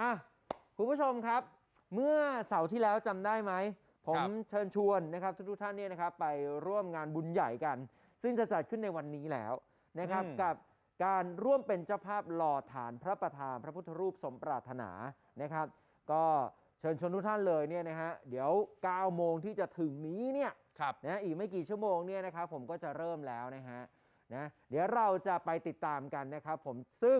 อะคุณผู้ชมครับ เมื่อเสาร์ที่แล้วจำได้ไหม ผมครับเชิญชวนนะครับทุกๆท่านเนี่ยนะครับไปร่วมงานบุญใหญ่กัน ซึ่งจะจัดขึ้นในวันนี้แล้วนะครับ อืม กับการร่วมเป็นเจ้าภาพหล่อฐานพระประธานพระพุทธรูปสมปรารถนานะครับ ก็เชิญชวนทุกท่านเลยเนี่ยนะฮะเดี๋ยว 9 โมงที่จะถึงนี้เนี่ย ครับ นะอีกไม่กี่ชั่วโมงเนี่ยนะครับผมก็จะเริ่มแล้วนะฮะนะเดี๋ยวเราจะไปติดตามกันนะครับผมซึ่ง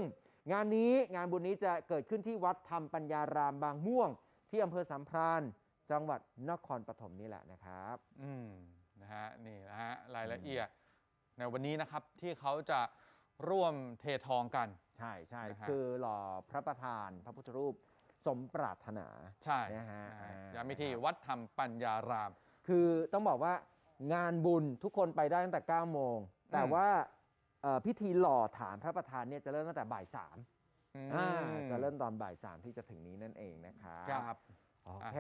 งานนี้งานบุญนี้จะเกิดขึ้นที่วัดธรรมปัญญารามบางม่วง ที่อำเภอสามพรานจังหวัดนครปฐมนี่แหละนะครับ อืมนะฮะนี่นะฮะรายละเอียดในวันนี้นะครับที่เขาจะร่วมเททองกัน ใช่ใช่นะฮะ คือหล่อพระประธานพระพุทธรูปสมปรารถนา ใช่นะฮะนะฮะอ่า ย้ำอีกทีวัดธรรมปัญญาราม คือต้องบอกว่างานบุญทุกคนไปได้ตั้งแต่9โมง แต่อืมว่าเอ่อ พิธีหล่อฐานพระประธานเนี่ยจะเริ่มตั้งแต่บ่ายสามอืมอ่าจะเริ่มตอนบ่ายสามที่จะถึงนี้นั่นเองนะครับครับโอเค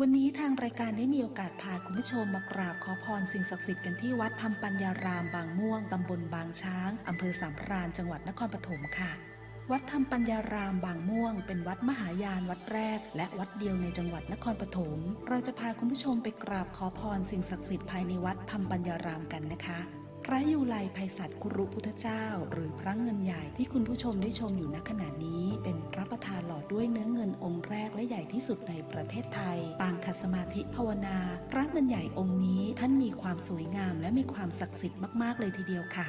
วันนี้ทางรายการได้มีโอกาสพาคุณผู้ชมมากราบขอพรสิ่งศักดิ์สิทธิ์กันที่วัดธรรมปัญญารามบางม่วง ตำบลบางช้าง อำเภอสามพรานจังหวัดนครปฐมค่ะ วัดธรรมปัญญารามบางม่วง เป็นวัดมหายานวัดแรก และวัดเดียวในจังหวัดนครปฐม เราจะพาคุณผู้ชมไปกราบขอพรสิ่งศักดิ์สิทธิ์ภายในวัดธรรมปัญญารามกันนะคะ พระยูไลภัยสัตว์คุรุพุทธเจ้า หรือพระเงินใหญ่ที่คุณผู้ชมได้ชมอยู่ณขณะนี้ เป็นพระประธานหล่อด้วยเนื้อเงินองค์แรกและใหญ่ที่สุดในประเทศไทย ปางคัสมาธิภาวนา พระเงินใหญ่องค์นี้ท่านมีความสวยงามและมีความศักดิ์สิทธิ์มาก ๆ เลยทีเดียวค่ะ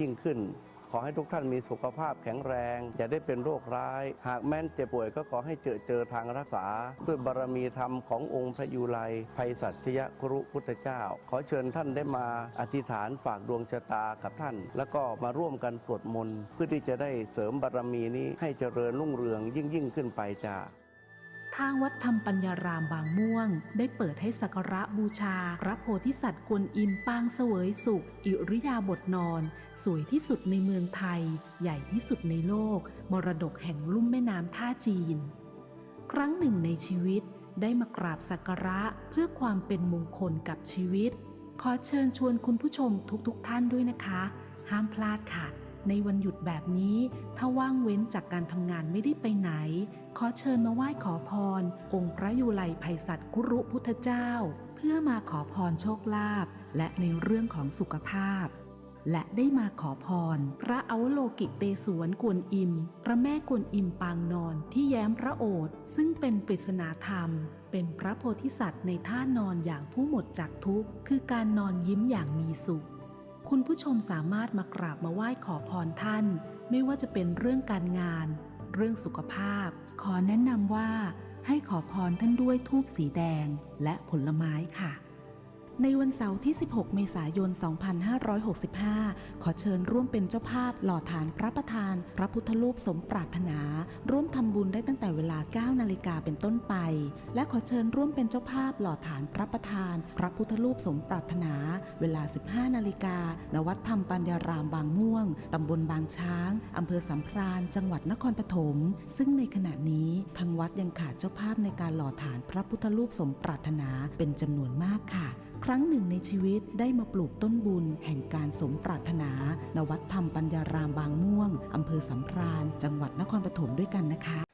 ยิ่งขึ้น ขอให้ทุกท่านมีสุขภาพแข็งแรงอย่าได้เป็นโรคร้าย หากแม้นเจ็บป่วยก็ขอให้เจอเจอทางรักษา ด้วยบารมีธรรมขององค์พระยูไลภัยสัตยครุพุทธเจ้า ขอเชิญท่านได้มาอธิษฐานฝากดวงชะตากับท่าน แล้วก็มาร่วมกันสวดมนต์เพื่อที่จะได้เสริมบารมีนี้ให้เจริญรุ่งเรืองยิ่งยิ่งขึ้นไปจ้า ทางวัดธรรมปัญญารามบางม่วง ได้เปิดให้สักการะบูชา พระโพธิสัตว์กวนอิมปางเสวยสุข อิริยาบถนอน สวยที่สุดในเมืองไทย ใหญ่ที่สุดในโลก มรดกแห่งลุ่มแม่น้ำท่าจีน ครั้งหนึ่งในชีวิตได้มากราบสักการะเพื่อความเป็นมงคลกับชีวิต ขอเชิญชวนคุณผู้ชมทุกๆทท่านด้วยนะคะ ห้ามพลาดค่ะ ในวันหยุดแบบนี้ ถ้าว่างเว้นจากการทำงานไม่ได้ไปไหน ขอเชิญมาไหว้ขอพร องค์พระยูไลภัยสัตว์กุรุพุทธเจ้า เพื่อมาขอพรโชคลาภและในเรื่องของสุขภาพ และได้มาขอพร พระอวโลกิเตศวนกวนอิม พระแม่กวนอิมปางนอนที่แย้มพระโอษฐ์ซึ่งเป็นปริศนาธรรม เป็นพระโพธิสัตว์ในท่านอนอย่างผู้หมดจากทุกข์ คือการนอนยิ้มอย่างมีสุข คุณผู้ชมสามารถมากราบมาไหว้ขอพรท่าน ไม่ว่าจะเป็นเรื่องการงาน เรื่องสุขภาพ ขอแนะนำว่าให้ขอพรท่านด้วยทูบสีแดงและผลไม้ค่ะ ในวันเสาร์ที่ 16 เมษายน 2565 ขอเชิญร่วมเป็นเจ้าภาพหล่อฐานพระประธาน พระพุทธรูปสมปรารถนา ร่วมทำบุญได้ตั้งแต่เวลา 9 นาฬิกาเป็นต้นไป และขอเชิญร่วมเป็นเจ้าภาพหล่อฐานพระประธาน พระพุทธรูปสมปรารถนา เวลา 15 นาฬิกาณวัดธรรมปัญญารามบางม่วง ตำบลบางช้างอำเภอสัมพราน จังหวัดนครปฐม ซึ่งในขณะนี้ทางวัดยังขาดเจ้าภาพในการหล่อฐานพระพุทธรูปสมปรารถนาเป็นจำนวนมากค่ะ ครั้งหนึ่งในชีวิตได้มาปลูกต้นบุญแห่งการสมปรารถนา ณ วัดธรรมปัญญารามบางม่วง อำเภอสัมพรานจังหวัดนครปฐมด้วยกันนะคะ